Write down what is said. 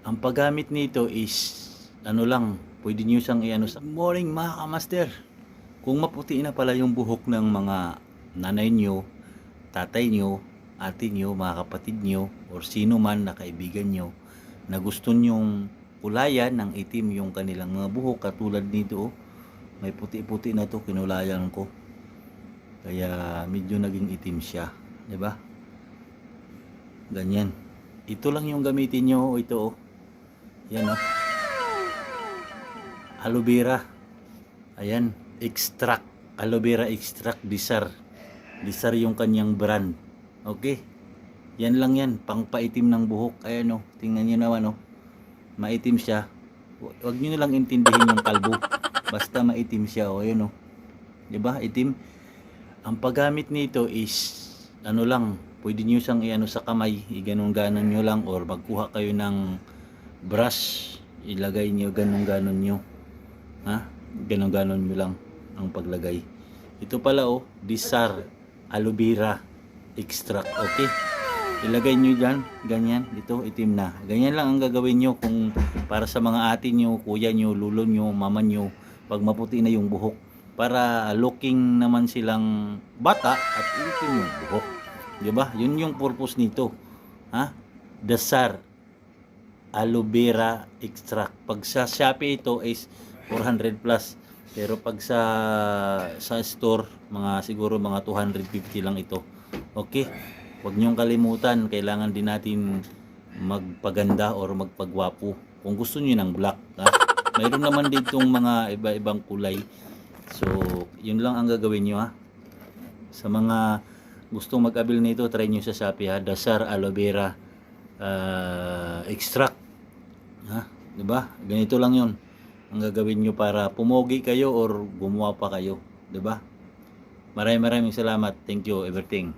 Ang paggamit nito is ano lang, pwede niyo siyang i-ano sa morning mga kamaster. Kung maputi na pala yung buhok ng mga nanay niyo, tatay niyo, ate niyo, mga kapatid niyo, or sino man na kaibigan niyo na gusto niyong kulayan ng itim yung kanilang mga buhok katulad nito oh. may puti-puti na to kinulayan ko kaya medyo naging itim siya di ba ganyan ito lang yung gamitin nyo ito oh yan oh. Aloe vera. Ayan extract. Aloe vera extract disar disar yung kanyang brand. Okay? Yan lang yan pangpaitim ng buhok. Ayan oh. Tingnan nyo naman oh. Maitim siya. Hu- huwag nyo nilang intindihin yung kalbo. Basta maitim siya oh. Ayan oh. Di ba itim. Ang paggamit nito is ano lang pwede nyo siyang iano sa kamay. Iganon-ganon nyo lang or magkuha kayo ng brush ilagay nyo ganon-ganon nyo ha? Ganon-ganon nyo lang ang paglagay. Ito pala oh disar aloe vera extract okay? Ilagay nyo dyan ganyan. Dito itim na. Ganyan lang ang gagawin nyo kung para sa mga ate nyo kuya nyo lulo nyo mama nyo pag maputi na yung buhok. Para looking naman silang bata at itim yung buhok. Di ba? Yun yung purpose nito. Ha? Dasar aloe vera extract pag sa Shopee ito is 400 plus pero pag sa sa store mga siguro mga 250 lang ito okay Huwag niyong kalimutan, kailangan din natin magpaganda or magpagwapo. Kung gusto niyo ng black, ha? Mayroon naman ditong mga iba-ibang kulay. So, yun lang ang gagawin niyo ha. Sa mga gustong mag-abil nito, try niyo sa Shopee ha. Dasar aloe vera ah, extract. Ha? 'Di ba? Ganito lang 'yon. Ang gagawin niyo para pumogi kayo or gumawa pa kayo, 'di ba? Maraming maraming salamat. Thank you everything.